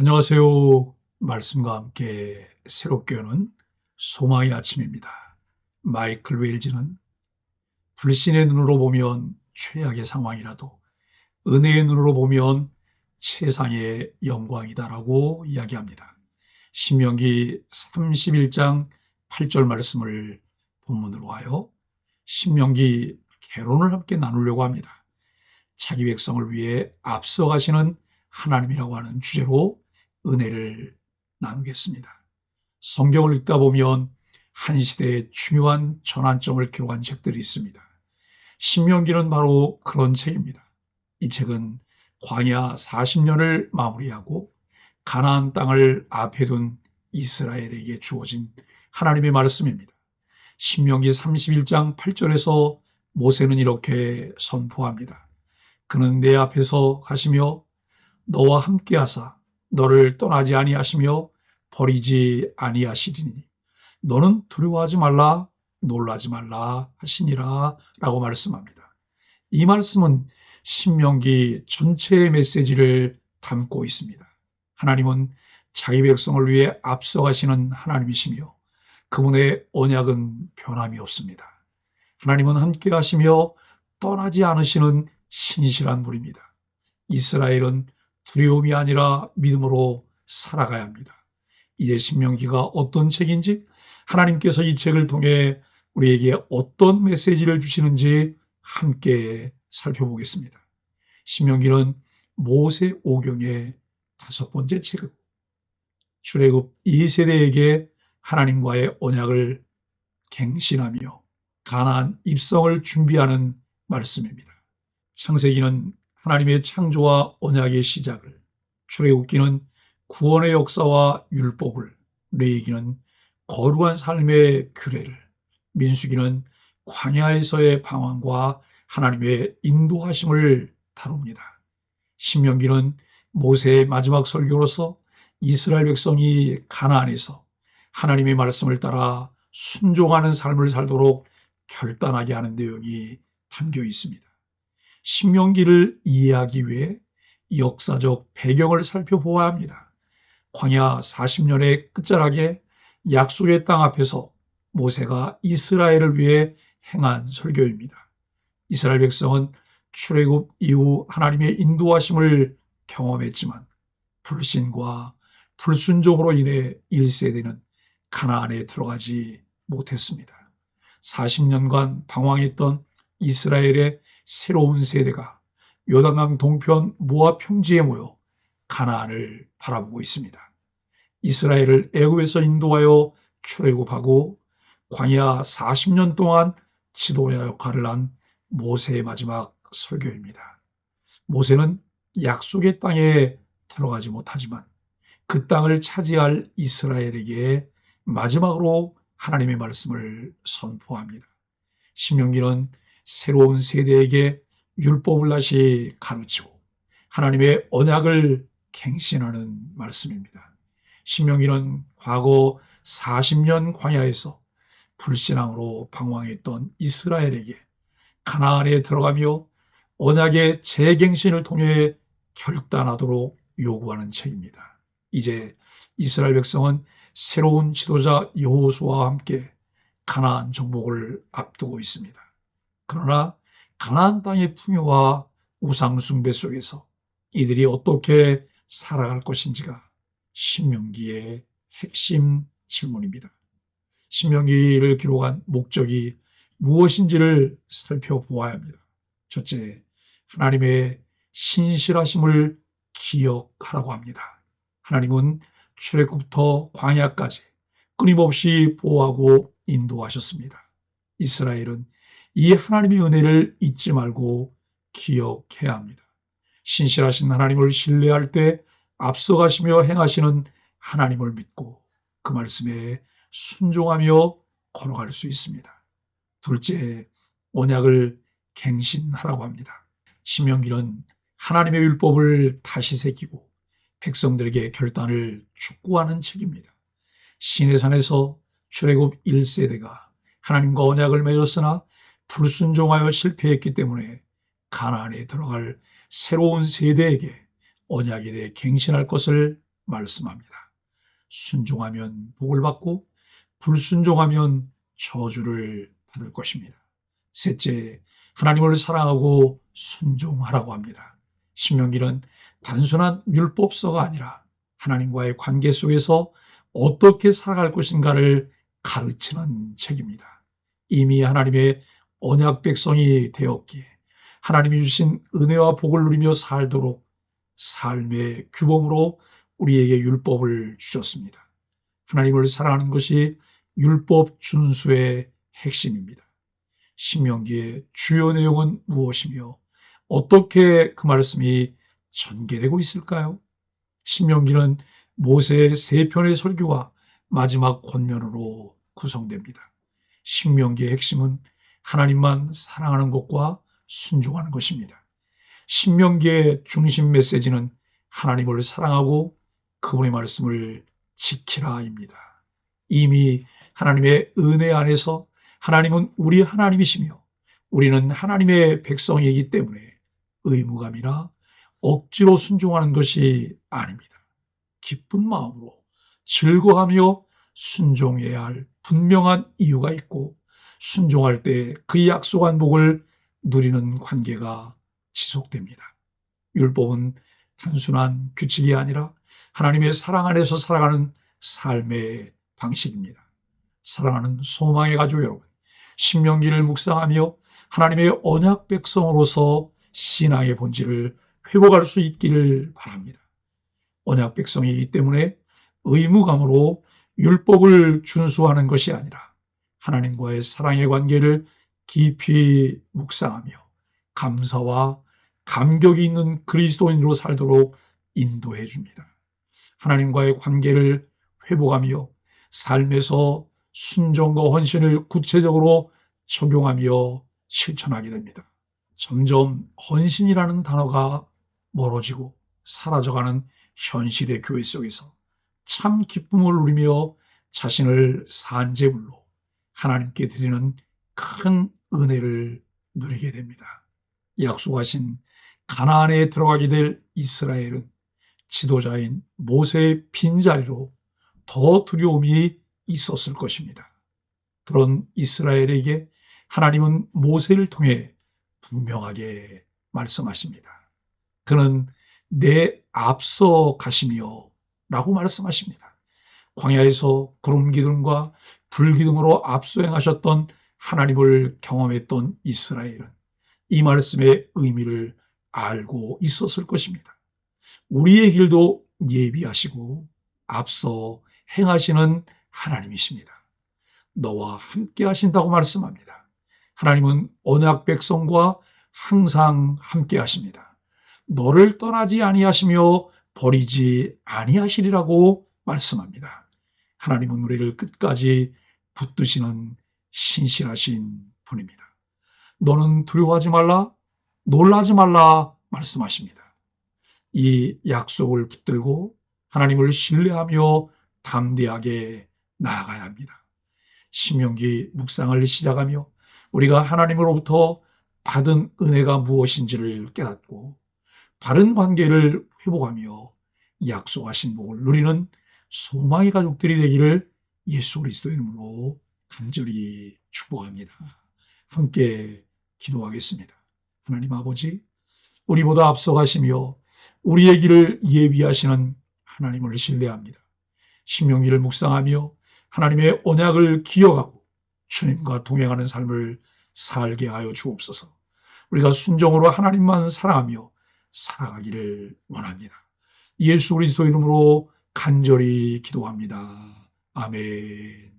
안녕하세요. 말씀과 함께 새롭게 오는 소망의 아침입니다. 마이클 웨일즈는 불신의 눈으로 보면 최악의 상황이라도 은혜의 눈으로 보면 최상의 영광이다라고 이야기합니다. 신명기 31장 8절 말씀을 본문으로 하여 신명기 개론을 함께 나누려고 합니다. 자기 백성을 위해 앞서가시는 하나님이라고 하는 주제로 은혜를 나누겠습니다. 성경을 읽다 보면 한 시대의 중요한 전환점을 기록한 책들이 있습니다. 신명기는 바로 그런 책입니다. 이 책은 광야 40년을 마무리하고 가나안 땅을 앞에 둔 이스라엘에게 주어진 하나님의 말씀입니다. 신명기 31장 8절에서 모세는 이렇게 선포합니다. 그는 내 앞에서 가시며 너와 함께 하사 너를 떠나지 아니하시며 버리지 아니하시리니 너는 두려워하지 말라 놀라지 말라 하시니라 라고 말씀합니다. 이 말씀은 신명기 전체의 메시지를 담고 있습니다. 하나님은 자기 백성을 위해 앞서가시는 하나님이시며 그분의 언약은 변함이 없습니다. 하나님은 함께 하시며 떠나지 않으시는 신실한 분입니다. 이스라엘은 두려움이 아니라 믿음으로 살아가야 합니다. 이제 신명기가 어떤 책인지 하나님께서 이 책을 통해 우리에게 어떤 메시지를 주시는지 함께 살펴보겠습니다. 신명기는 모세 오경의 다섯 번째 책이고 출애굽 2세대에게 하나님과의 언약을 갱신하며 가나안 입성을 준비하는 말씀입니다. 창세기는 하나님의 창조와 언약의 시작을, 출애굽기는 구원의 역사와 율법을, 레이기는 거룩한 삶의 규례를, 민수기는 광야에서의 방황과 하나님의 인도하심을 다룹니다. 신명기는 모세의 마지막 설교로서 이스라엘 백성이 가나안에서 하나님의 말씀을 따라 순종하는 삶을 살도록 결단하게 하는 내용이 담겨 있습니다. 신명기를 이해하기 위해 역사적 배경을 살펴보아야 합니다. 광야 40년의 끝자락에 약속의 땅 앞에서 모세가 이스라엘을 위해 행한 설교입니다. 이스라엘 백성은 출애굽 이후 하나님의 인도하심을 경험했지만 불신과 불순종으로 인해 1세대는 가나안에 들어가지 못했습니다. 40년간 방황했던 이스라엘의 새로운 세대가 요단강 동편 모압 평지에 모여 가나안을 바라보고 있습니다. 이스라엘을 애굽에서 인도하여 출애굽하고 광야 40년 동안 지도자 역할을 한 모세의 마지막 설교입니다. 모세는 약속의 땅에 들어가지 못하지만 그 땅을 차지할 이스라엘에게 마지막으로 하나님의 말씀을 선포합니다. 신명기는 새로운 세대에게 율법을 다시 가르치고 하나님의 언약을 갱신하는 말씀입니다. 신명기는 과거 40년 광야에서 불신앙으로 방황했던 이스라엘에게 가나안에 들어가며 언약의 재갱신을 통해 결단하도록 요구하는 책입니다. 이제 이스라엘 백성은 새로운 지도자 여호수아와 함께 가나안 정복을 앞두고 있습니다. 그러나 가나안 땅의 풍요와 우상 숭배 속에서 이들이 어떻게 살아갈 것인지가 신명기의 핵심 질문입니다. 신명기를 기록한 목적이 무엇인지를 살펴보아야 합니다. 첫째, 하나님의 신실하심을 기억하라고 합니다. 하나님은 출애굽부터 광야까지 끊임없이 보호하고 인도하셨습니다. 이스라엘은 이 하나님의 은혜를 잊지 말고 기억해야 합니다. 신실하신 하나님을 신뢰할 때 앞서가시며 행하시는 하나님을 믿고 그 말씀에 순종하며 걸어갈 수 있습니다. 둘째, 언약을 갱신하라고 합니다. 신명기는 하나님의 율법을 다시 새기고 백성들에게 결단을 촉구하는 책입니다. 시내산에서 출애굽 1세대가 하나님과 언약을 맺었으나 불순종하여 실패했기 때문에 가나안에 들어갈 새로운 세대에게 언약에 대해 갱신할 것을 말씀합니다. 순종하면 복을 받고 불순종하면 저주를 받을 것입니다. 셋째, 하나님을 사랑하고 순종하라고 합니다. 신명기는 단순한 율법서가 아니라 하나님과의 관계 속에서 어떻게 살아갈 것인가를 가르치는 책입니다. 이미 하나님의 언약 백성이 되었기에 하나님이 주신 은혜와 복을 누리며 살도록 삶의 규범으로 우리에게 율법을 주셨습니다. 하나님을 사랑하는 것이 율법 준수의 핵심입니다. 신명기의 주요 내용은 무엇이며 어떻게 그 말씀이 전개되고 있을까요? 신명기는 모세의 세 편의 설교와 마지막 권면으로 구성됩니다. 신명기의 핵심은 하나님만 사랑하는 것과 순종하는 것입니다. 신명기의 중심 메시지는 하나님을 사랑하고 그분의 말씀을 지키라입니다. 이미 하나님의 은혜 안에서 하나님은 우리 하나님이시며 우리는 하나님의 백성이기 때문에 의무감이나 억지로 순종하는 것이 아닙니다. 기쁜 마음으로 즐거하며 순종해야 할 분명한 이유가 있고 순종할 때그 약속한 복을 누리는 관계가 지속됩니다. 율법은 단순한 규칙이 아니라 하나님의 사랑 안에서 살아가는 삶의 방식입니다. 사랑하는 소망의 가족 여러분, 신명기를 묵상하며 하나님의 언약 백성으로서 신앙의 본질을 회복할 수 있기를 바랍니다. 언약 백성이기 때문에 의무감으로 율법을 준수하는 것이 아니라 하나님과의 사랑의 관계를 깊이 묵상하며 감사와 감격이 있는 그리스도인으로 살도록 인도해 줍니다. 하나님과의 관계를 회복하며 삶에서 순종과 헌신을 구체적으로 적용하며 실천하게 됩니다. 점점 헌신이라는 단어가 멀어지고 사라져가는 현실의 교회 속에서 참 기쁨을 누리며 자신을 산재물로 하나님께 드리는 큰 은혜를 누리게 됩니다. 약속하신 가나안에 들어가게 될 이스라엘은 지도자인 모세의 빈자리로 더 두려움이 있었을 것입니다. 그런 이스라엘에게 하나님은 모세를 통해 분명하게 말씀하십니다. 그는 내 앞서 가시며 라고 말씀하십니다. 광야에서 구름 기둥과 불 기둥으로 압수행하셨던 하나님을 경험했던 이스라엘은 이 말씀의 의미를 알고 있었을 것입니다. 우리의 길도 예비하시고 앞서 행하시는 하나님이십니다. 너와 함께 하신다고 말씀합니다. 하나님은 언약 백성과 항상 함께 하십니다. 너를 떠나지 아니하시며 버리지 아니하시리라고 말씀합니다. 하나님은 우리를 끝까지 붙드시는 신실하신 분입니다. 너는 두려워하지 말라, 놀라지 말라 말씀하십니다. 이 약속을 붙들고 하나님을 신뢰하며 담대하게 나아가야 합니다. 신명기 묵상을 시작하며 우리가 하나님으로부터 받은 은혜가 무엇인지를 깨닫고 바른 관계를 회복하며 약속하신 복을 누리는 소망의 가족들이 되기를 예수 그리스도의 이름으로 간절히 축복합니다. 함께 기도하겠습니다. 하나님 아버지, 우리보다 앞서가시며 우리의 길을 예비하시는 하나님을 신뢰합니다. 신명기를 묵상하며 하나님의 언약을 기억하고 주님과 동행하는 삶을 살게 하여 주옵소서. 우리가 순종으로 하나님만 사랑하며 살아가기를 원합니다. 예수 그리스도 이름으로 간절히 기도합니다. 아멘.